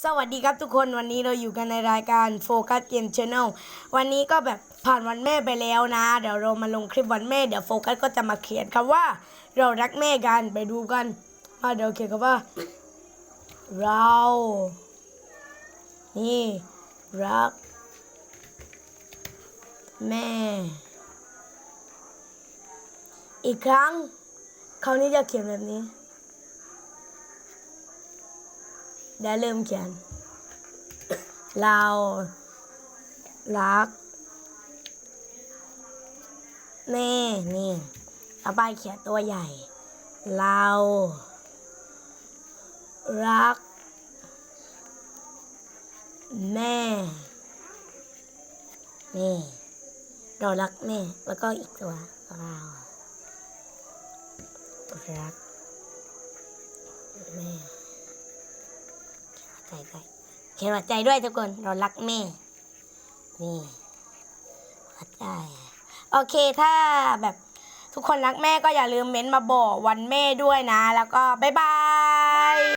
สวัสดีครับทุกคนวันนี้เราอยู่กันในรายการโฟกัสเกมช n แนลวันนี้ก็แบบผ่านวันแม่ไปแล้วนะ เดี๋ยวเรามาลงคลิปวันแม่เดี๋ยวโฟกัสก็จะมาเขียนคำว่า เรารักแม่กันไปดูกันว่าเดี๋ยวเขียนคำว่า เรา นี่ รัก แม่ อีกครั้ง คราวนี้จะเขียนแบบนี้ เดี๋ยวเริ่มเขียน เรารักแม่นี่ต่อไปเขียนตัวใหญ่ เรา รัก แม่ นี่เรารักแม่แล้วก็อีกตัวเรารัก แม่ ใจด้วยเขียนหัวใจด้วยทุกคนเรารักแม่ นี่หัวใจโอเคถ้าแบบทุกคนรักแม่ก็อย่าลืมเม้นต์มาบอกวันแม่ด้วยนะ แล้วก็บ๊ายบาย